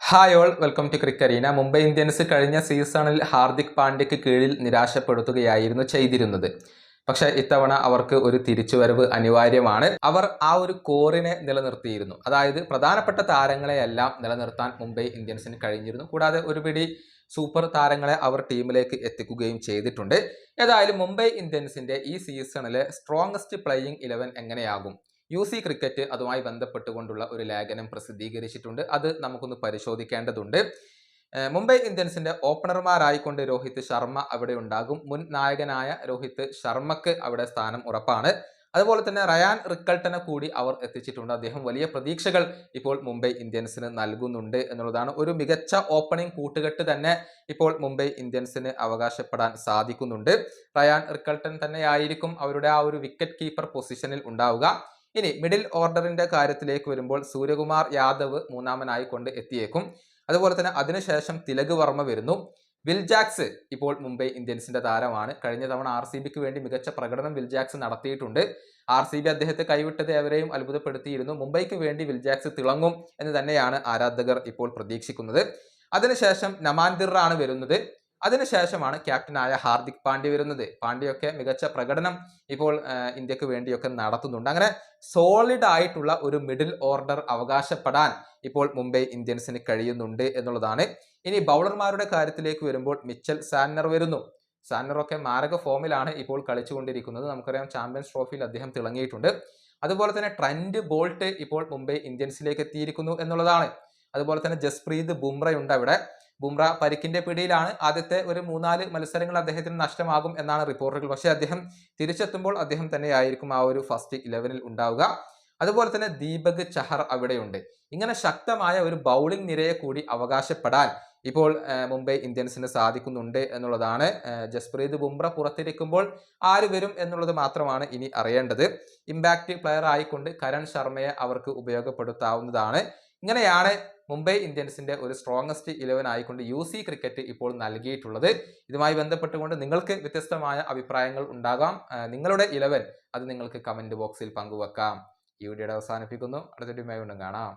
Hi all welcome to ക്രിക്കറീന Mumbai Indians കഴിഞ്ഞ സീസണിൽ ഹാർദിക് പാണ്ഡ്യയ്ക്ക് കീഴിൽ നിരാശപ്പെടുത്തുകയായിരുന്നു ചെയ്തിരുന്നത്. പക്ഷേ ഇത്തവണ അവർക്ക് ഒരു തിരിച്ചുവരവ് അനിവാര്യമാണ്. അവർ ആ ഒരു കോറിനെ നിലനിർത്തിയിരുന്നു. അതായത് പ്രധാനപ്പെട്ട താരങ്ങളെയെല്ലാം നിലനിർത്താൻ മുംബൈ ഇന്ത്യൻസിന് കഴിഞ്ഞിരുന്നു. കൂടാതെ ഒരു പിടി സൂപ്പർ താരങ്ങളെ അവർ ടീമിലേക്ക് എത്തിക്കുകയും ചെയ്തിട്ടുണ്ട്. ഏതായാലും മുംബൈ ഇന്ത്യൻസിന്റെ ഈ സീസണിലെ സ്ട്രോങ്സ്റ്റ് പ്ലേയിങ് ഇലവൻ എങ്ങനെയാകും? യു സി ക്രിക്കറ്റ് അതുമായി ബന്ധപ്പെട്ടുകൊണ്ടുള്ള ഒരു ലേഖനം പ്രസിദ്ധീകരിച്ചിട്ടുണ്ട്. അത് നമുക്കൊന്ന് പരിശോധിക്കേണ്ടതുണ്ട്. മുംബൈ ഇന്ത്യൻസിന്റെ ഓപ്പണർമാരായിക്കൊണ്ട് രോഹിത് ശർമ്മ അവിടെ ഉണ്ടാകും. മുൻ നായകനായ രോഹിത് ശർമ്മക്ക് അവിടെ സ്ഥാനം ഉറപ്പാണ്. അതുപോലെ തന്നെ റയാൻ റിക്കൾട്ടനെ കൂടി അവർ എത്തിച്ചിട്ടുണ്ട്. അദ്ദേഹം വലിയ പ്രതീക്ഷകൾ ഇപ്പോൾ മുംബൈ ഇന്ത്യൻസിന് നൽകുന്നുണ്ട് എന്നുള്ളതാണ് ഒരു മികച്ച ഓപ്പണിംഗ് കൂട്ടുകെട്ട് തന്നെ ഇപ്പോൾ മുംബൈ ഇന്ത്യൻസിന് അവകാശപ്പെടാൻ സാധിക്കുന്നുണ്ട്. റയാൻ റിക്കൾട്ടൻ തന്നെയായിരിക്കും അവരുടെ ആ ഒരു വിക്കറ്റ് കീപ്പർ പൊസിഷനിൽ ഉണ്ടാവുക. ഇനി മിഡിൽ ഓർഡറിന്റെ കാര്യത്തിലേക്ക് വരുമ്പോൾ സൂര്യകുമാർ യാദവ് മൂന്നാമനായി കൊണ്ട് എത്തിയേക്കും. അതുപോലെ തന്നെ അതിനുശേഷം തിലക് വർമ്മ വരുന്നു. വിൽ ജാക്സ് ഇപ്പോൾ മുംബൈ ഇന്ത്യൻസിന്റെ താരമാണ്. കഴിഞ്ഞ തവണ ആർ വേണ്ടി മികച്ച പ്രകടനം വിൽ ജാക്സ് നടത്തിയിട്ടുണ്ട്. ആർ സി ബി അദ്ദേഹത്തെ കൈവിട്ടത് എവരെയും അത്ഭുതപ്പെടുത്തിയിരുന്നു. മുംബൈക്ക് വേണ്ടി വിൽജാക്സ് തിളങ്ങും എന്ന് തന്നെയാണ് ആരാധകർ ഇപ്പോൾ പ്രതീക്ഷിക്കുന്നത്. അതിനുശേഷം നമാൻദിർ ആണ് വരുന്നത്. അതിനുശേഷമാണ് ക്യാപ്റ്റനായ ഹാർദിക് പാണ്ഡ്യ വരുന്നത്. പാണ്ഡ്യയൊക്കെ മികച്ച പ്രകടനം ഇപ്പോൾ ഇന്ത്യയ്ക്ക് വേണ്ടിയൊക്കെ നടത്തുന്നുണ്ട്. അങ്ങനെ സോളിഡ് ആയിട്ടുള്ള ഒരു മിഡിൽ ഓർഡർ അവകാശപ്പെടാൻ ഇപ്പോൾ മുംബൈ ഇന്ത്യൻസിന് കഴിയുന്നുണ്ട് എന്നുള്ളതാണ്. ഇനി ബൗളർമാരുടെ കാര്യത്തിലേക്ക് വരുമ്പോൾ മിച്ചൽ സാന്നർ വരുന്നു. സാന്നറൊക്കെ മാരക ഫോമിലാണ് ഇപ്പോൾ കളിച്ചുകൊണ്ടിരിക്കുന്നത്. നമുക്കറിയാം ചാമ്പ്യൻസ് ട്രോഫിയിൽ അദ്ദേഹം തിളങ്ങിയിട്ടുണ്ട്. അതുപോലെ തന്നെ ട്രെൻഡ് ബോൾട്ട് ഇപ്പോൾ മുംബൈ ഇന്ത്യൻസിലേക്ക് എത്തിയിരിക്കുന്നു എന്നുള്ളതാണ്. അതുപോലെ തന്നെ ജസ്പ്രീത് ബുംറയുണ്ട് അവിടെ. ബുംറ പരിക്കിന്റെ പിടിയിലാണ് ആദ്യത്തെ ഒരു മൂന്നാൽ മത്സരങ്ങൾ അദ്ദേഹത്തിന് നഷ്ടമാകും എന്നാണ് റിപ്പോർട്ടുകൾ പക്ഷേ അദ്ദേഹം തിരിച്ചെത്തുമ്പോൾ അദ്ദേഹം തന്നെയായിരിക്കും ആ ഒരു ഫസ്റ്റ് ഇലവനിൽ ഉണ്ടാവുക. അതുപോലെ തന്നെ ദീപക് ചഹർ അവിടെയുണ്ട്. ഇങ്ങനെ ശക്തമായ ഒരു ബൗളിംഗ് നിരയെ കൂടി അവകാശപ്പെടാൻ ഇപ്പോൾ മുംബൈ ഇന്ത്യൻസിന് സാധിക്കുന്നുണ്ട് എന്നുള്ളതാണ് ജസ്പ്രീത് ബുംറ പുറത്തിരിക്കുമ്പോൾ ആര് വരും എന്നുള്ളത് മാത്രമാണ് ഇനി അറിയേണ്ടത്. ഇമ്പാക്റ്റ് പ്ലെയർ ആയിക്കൊണ്ട് കരൺ ശർമ്മയെ അവർക്ക് ഉപയോഗപ്പെടുത്താവുന്നതാണ്. ഇങ്ങനെയാണ് മുംബൈ ഇന്ത്യൻസിന്റെ ഒരു സ്ട്രോങ്ങസ്റ്റ് ഇലവൻ ആയിക്കൊണ്ട് യു സി ക്രിക്കറ്റ് ഇപ്പോൾ നൽകിയിട്ടുള്ളത്. ഇതുമായി ബന്ധപ്പെട്ടുകൊണ്ട് നിങ്ങൾക്ക് വ്യത്യസ്തമായ അഭിപ്രായങ്ങൾ ഉണ്ടാകാം. നിങ്ങളുടെ ഇലവൻ അത് നിങ്ങൾക്ക് കമന്റ് ബോക്സിൽ പങ്കുവെക്കാം. ഈ വീഡിയോയുടെ അവസാനിപ്പിക്കുന്നു. അടുത്തൊരു വീണ്ടും കാണാം.